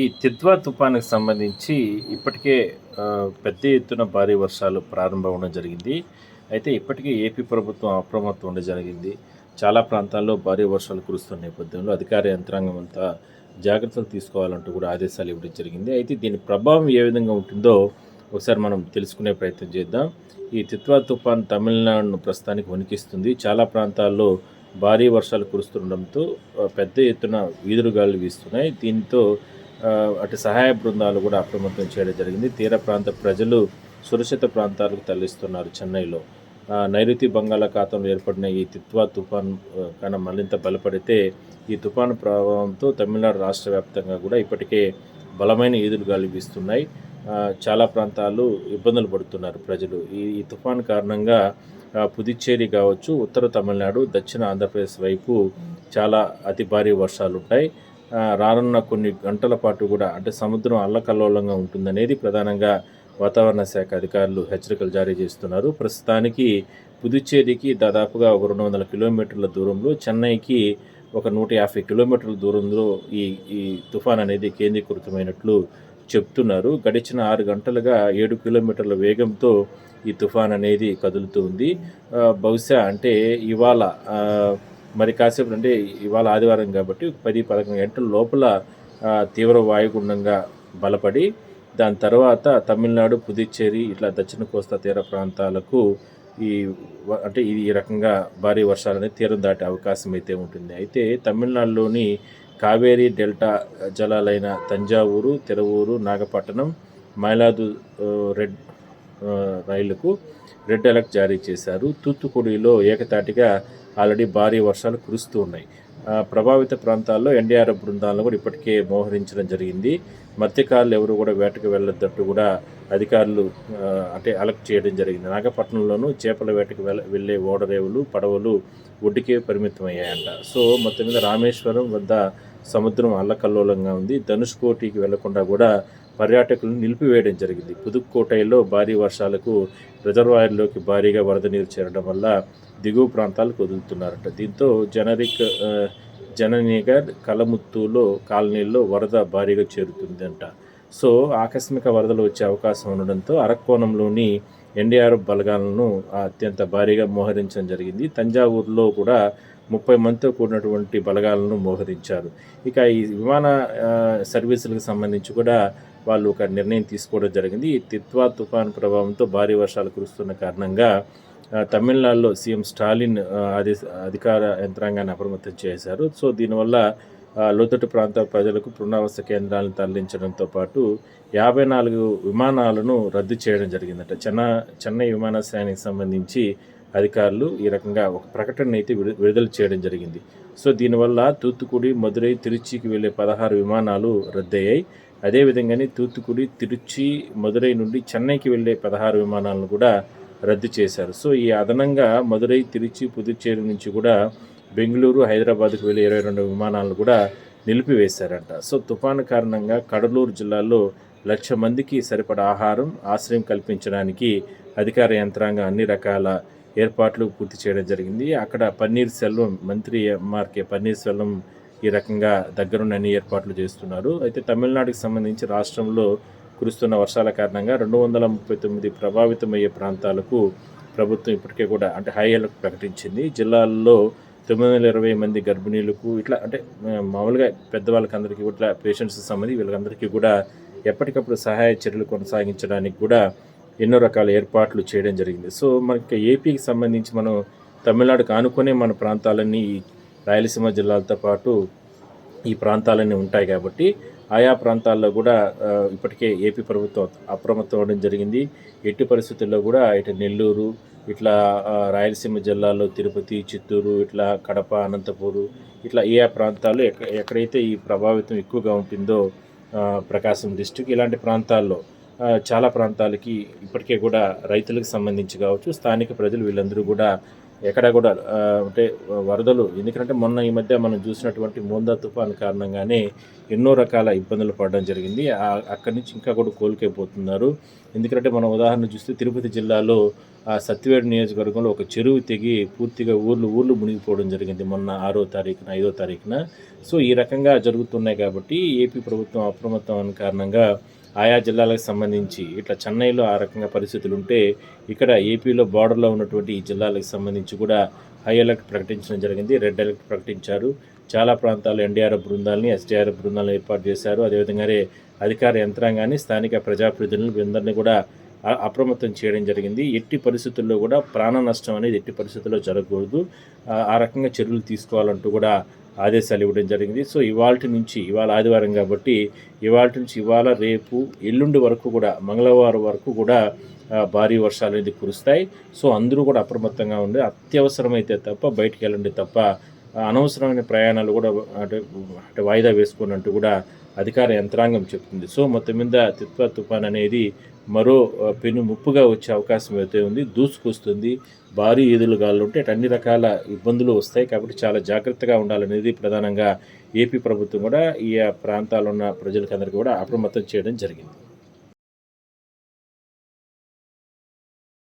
ఈ తిత్వా తుఫానుకు సంబంధించి ఇప్పటికే పెద్ద ఎత్తున భారీ వర్షాలు ప్రారంభం అవడం జరిగింది. అయితే ఇప్పటికే ఏపీ ప్రభుత్వం అప్రమత్తం ఉండడం జరిగింది. చాలా ప్రాంతాల్లో భారీ వర్షాలు కురుస్తున్న నేపథ్యంలో అధికార యంత్రాంగం అంతా జాగ్రత్తలు తీసుకోవాలంటూ కూడా ఆదేశాలు ఇవ్వడం జరిగింది. అయితే దీని ప్రభావం ఏ విధంగా ఉంటుందో ఒకసారి మనం తెలుసుకునే ప్రయత్నం చేద్దాం. ఈ తిత్వా తుఫాన్ తమిళనాడును ప్రస్తుతానికి వణికిస్తుంది. చాలా ప్రాంతాల్లో భారీ వర్షాలు కురుస్తుండడంతో పెద్ద ఎత్తున వీధురుగాలు వీస్తున్నాయి. దీంతో అటు సహాయ బృందాలు కూడా అప్రమత్తం చేయడం జరిగింది. తీర ప్రాంత ప్రజలు సురక్షిత ప్రాంతాలకు తరలిస్తున్నారు చెన్నైలో. నైరుతి బంగాళాఖాతంలో ఏర్పడిన ఈ తిత్వా తుఫాన్ కన్నా మరింత బలపడితే ఈ తుఫాను ప్రభావంతో తమిళనాడు రాష్ట్ర వ్యాప్తంగా కూడా ఇప్పటికే బలమైన ఈదులు గాలి వీస్తున్నాయి చాలా ప్రాంతాలు ఇబ్బందులు పడుతున్నారు ప్రజలు. ఈ ఈ తుఫాన్ కారణంగా పుదుచ్చేరి కావచ్చు ఉత్తర తమిళనాడు దక్షిణ ఆంధ్రప్రదేశ్ వైపు చాలా అతి భారీ వర్షాలు ఉంటాయి రానున్న కొన్ని గంటల పాటు కూడా అంటే సముద్రం అల్లకల్లోలంగా ఉంటుందనేది ప్రధానంగా వాతావరణ శాఖ అధికారులు హెచ్చరికలు జారీ చేస్తున్నారు. ప్రస్తుతానికి పుదుచ్చేరికి దాదాపుగా ఒక రెండు వందల కిలోమీటర్ల దూరంలో చెన్నైకి ఒక నూట యాభై కిలోమీటర్ల దూరంలో ఈ ఈ తుఫాన్ అనేది కేంద్రీకృతమైనట్లు చెప్తున్నారు. గడిచిన ఆరు గంటలుగా ఏడు కిలోమీటర్ల వేగంతో ఈ తుఫాన్ అనేది కదులుతూ ఉంది. బహుశా అంటే ఇవాళ మరి కాసేపు అంటే ఇవాళ ఆదివారం కాబట్టి పది పదకొండు గంటల లోపల తీవ్ర వాయుగుండంగా బలపడి దాని తర్వాత తమిళనాడు పుదుచ్చేరి ఇట్లా దక్షిణ కోస్తా తీర ప్రాంతాలకు ఈ అంటే ఇది ఈ రకంగా భారీ వర్షాలు అనేది తీరం దాటే అవకాశం అయితే ఉంటుంది. అయితే తమిళనాడులోని కావేరీ డెల్టా జలాలైన తంజావూరు తిరువూరు నాగపట్టణం మైలాదు రెడ్ రైళ్ళకు రెడ్ అలర్ట్ జారీ చేశారు. తూత్తుకుడిలో ఏకతాటిగా ఆల్రెడీ భారీ వర్షాలు కురుస్తూ ఉన్నాయి. ప్రభావిత ప్రాంతాల్లో ఎన్డీఆర్ఎఫ్ బృందాలను కూడా ఇప్పటికే మోహరించడం జరిగింది. మత్స్యకారులు ఎవరు కూడా వేటకు వెళ్ళొద్దంటూ కూడా అధికారులు అంటే అలర్ట్ చేయడం జరిగింది. నాగపట్నంలోనూ చేపల వేటకు వెళ్ళ వెళ్ళే ఓడరేవులు పడవలు ఒడ్డుకే పరిమితమయ్యాయంట. సో మొత్తం మీద రామేశ్వరం వద్ద సముద్రం అల్లకల్లోలంగా ఉంది. ధనుష్కోటికి వెళ్ళకుండా కూడా పర్యాటకులను నిలిపివేయడం జరిగింది. పుదుక్కోటైలో భారీ వర్షాలకు రిజర్వాయర్లోకి భారీగా వరద నీరు చేరడం వల్ల దిగువ ప్రాంతాలకు వదులుతున్నారట దీంతో జనరిక్ ఆ, జననీగర్ కలముత్తులో కాలనీల్లో వరద భారీగా చేరుతుందంట. సో ఆకస్మిక వరదలు వచ్చే అవకాశం ఉండడంతో అరక్కోణంలోని ఎన్డీఆర్ఎఫ్ బలగాలను అత్యంత భారీగా మోహరించడం జరిగింది. తంజావూరులో కూడా ముప్పై మందితో కూడినటువంటి బలగాలను మోహరించారు. ఇక ఈ విమాన సర్వీసులకు సంబంధించి కూడా వాళ్ళు ఒక నిర్ణయం తీసుకోవడం జరిగింది. ఈ తిత్వా తుఫాన్ ప్రభావంతో భారీ వర్షాలు కురుస్తున్న కారణంగా తమిళనాడులో సీఎం స్టాలిన్ ఆ, అధికార యంత్రాంగాన్ని అప్రమత్తం చేశారు. సో దీనివల్ల లోతట్టు ప్రాంత ప్రజలకు పునరావాస కేంద్రాలను తరలించడంతో పాటు యాభై నాలుగు విమానాలను రద్దు చేయడం జరిగిందట. చెన్న చెన్నై విమానాశ్రయానికి సంబంధించి అధికారులు ఈ రకంగా ఒక ప్రకటన అయితే విడు- విడుదల చేయడం జరిగింది. సో దీనివల్ల తూత్తుకుడి మదురై తిరుచికి వెళ్ళే పదహారు విమానాలు రద్దయ్యాయి. అదేవిధంగానే తూత్తుకుడి తిరుచి మదురై నుండి చెన్నైకి వెళ్ళే పదహారు విమానాలను కూడా రద్దు చేశారు. సో ఈ అదనంగా మదురై తిరుచి పుదుచ్చేరి నుంచి కూడా బెంగళూరు హైదరాబాద్కు వెళ్ళే ఇరవై రెండు విమానాలను కూడా నిలిపివేశారంట. సో తుఫాను కారణంగా కడలూరు జిల్లాలో లక్ష మందికి సరిపడా ఆహారం ఆశ్రయం కల్పించడానికి అధికార యంత్రాంగం అన్ని రకాల ఏర్పాట్లు పూర్తి చేయడం జరిగింది. అక్కడ పన్నీర్ సెల్వం మంత్రి ఎంఆర్కే పన్నీర్ సెల్వం ఈ రకంగా దగ్గరుండి అన్ని ఏర్పాట్లు చేస్తున్నారు. అయితే తమిళనాడుకి సంబంధించి రాష్ట్రంలో కురుస్తున్న వర్షాల కారణంగా రెండు వందల ముప్పై తొమ్మిది ప్రభావితమయ్యే ప్రాంతాలకు ప్రభుత్వం ఇప్పటికే కూడా అంటే హై అలర్ట్ ప్రకటించింది. జిల్లాల్లో తొమ్మిది వందల ఇరవై మంది గర్భిణీలకు ఇట్లా అంటే మామూలుగా పెద్దవాళ్ళకి అందరికీ ఇట్లా పేషెంట్స్ సంబంధించి వీళ్ళకందరికీ కూడా ఎప్పటికప్పుడు సహాయ చర్యలు కొనసాగించడానికి కూడా ఎన్నో రకాల ఏర్పాట్లు చేయడం జరిగింది. సో మనకి ఏపీకి సంబంధించి మనం తమిళనాడుకు ఆనుకునే మన ప్రాంతాలన్నీ ఈ రాయలసీమ జిల్లాలతో పాటు ఈ ప్రాంతాలన్నీ ఉంటాయి కాబట్టి ఆయా ప్రాంతాల్లో కూడా ఇప్పటికే ఏపీ ప్రభుత్వం అప్రమత్తం అవ్వడం జరిగింది. ఎట్టి పరిస్థితుల్లో కూడా ఇటు నెల్లూరు ఇట్లా రాయలసీమ జిల్లాలో తిరుపతి చిత్తూరు ఇట్లా కడప అనంతపూరు ఇట్లా ఏ ప్రాంతాల్లో ఎక్క ఎక్కడైతే ఈ ప్రభావితం ఎక్కువగా ఉంటుందో ప్రకాశం డిస్టిక్ ఇలాంటి ప్రాంతాల్లో చాలా ప్రాంతాలకి ఇప్పటికే కూడా రైతులకు సంబంధించి కావచ్చు స్థానిక ప్రజలు వీళ్ళందరూ కూడా ఎక్కడ కూడా అంటే వరదలు ఎందుకంటే మొన్న ఈ మధ్య మనం చూసినటువంటి మోందా తుఫాన్ కారణంగానే ఎన్నో రకాల ఇబ్బందులు పడడం జరిగింది. అక్కడి నుంచి ఇంకా కూడా కోలుకైపోతున్నారు. ఎందుకంటే మనం ఉదాహరణ చూస్తే తిరుపతి జిల్లాలో ఆ సత్యవేడు నియోజకవర్గంలో ఒక చెరువు తెగి పూర్తిగా ఊర్లు ఊర్లు మునిగిపోవడం జరిగింది మొన్న ఆరో తారీఖున ఐదో తారీఖున. సో ఈ రకంగా జరుగుతున్నాయి కాబట్టి ఏపీ ప్రభుత్వం అప్రమత్తం అనే కారణంగా ఆయా జిల్లాలకు సంబంధించి ఇట్లా చెన్నైలో ఆ రకంగా పరిస్థితులు ఉంటే ఇక్కడ ఏపీలో బార్డర్లో ఉన్నటువంటి ఈ జిల్లాలకు సంబంధించి కూడా హై అలర్ట్ ప్రకటించడం జరిగింది. రెడ్ అలర్ట్ ప్రకటించారు. చాలా ప్రాంతాల్లో ఎన్డీఆర్ఎఫ్ బృందాలని ఎస్డీఆర్ఎఫ్ బృందాలను ఏర్పాటు చేశారు. అదేవిధంగానే అధికార యంత్రాంగాన్ని స్థానిక ప్రజాప్రతినిధులు అందరినీ కూడా అప్రమత్తం చేయడం జరిగింది. ఎట్టి పరిస్థితుల్లో కూడా ప్రాణ నష్టం అనేది ఎట్టి పరిస్థితుల్లో జరగకూడదు. ఆ రకంగా చర్యలు తీసుకోవాలంటూ కూడా ఆదేశాలు ఇవ్వడం జరిగింది. సో ఇవాళ నుంచి ఇవాళ ఆదివారం కాబట్టి ఇవాళ నుంచి ఇవాళ రేపు ఎల్లుండి వరకు కూడా మంగళవారం వరకు కూడా భారీ వర్షాలు అనేది కురుస్తాయి. సో అందరూ కూడా అప్రమత్తంగా ఉండి అత్యవసరమైతే తప్ప బయటికి వెళ్ళండి తప్ప అనవసరమైన ప్రయాణాలు కూడా అంటే అంటే వాయిదా వేసుకున్నట్టు కూడా అధికార యంత్రాంగం చెప్తుంది. సో మొత్తం మీద తిత్వ తుఫాన్ అనేది మరో పెను ముప్పుగా వచ్చే అవకాశం అయితే ఉంది. దూసుకొస్తుంది భారీ ఈదులు గాలు ఉంటే అటు అన్ని రకాల ఇబ్బందులు వస్తాయి. కాబట్టి చాలా జాగ్రత్తగా ఉండాలనేది ప్రధానంగా ఏపీ ప్రభుత్వం కూడా ఈ ప్రాంతాల్లో ఉన్న ప్రజలకందరికీ కూడా అప్రమత్తం చేయడం జరిగింది.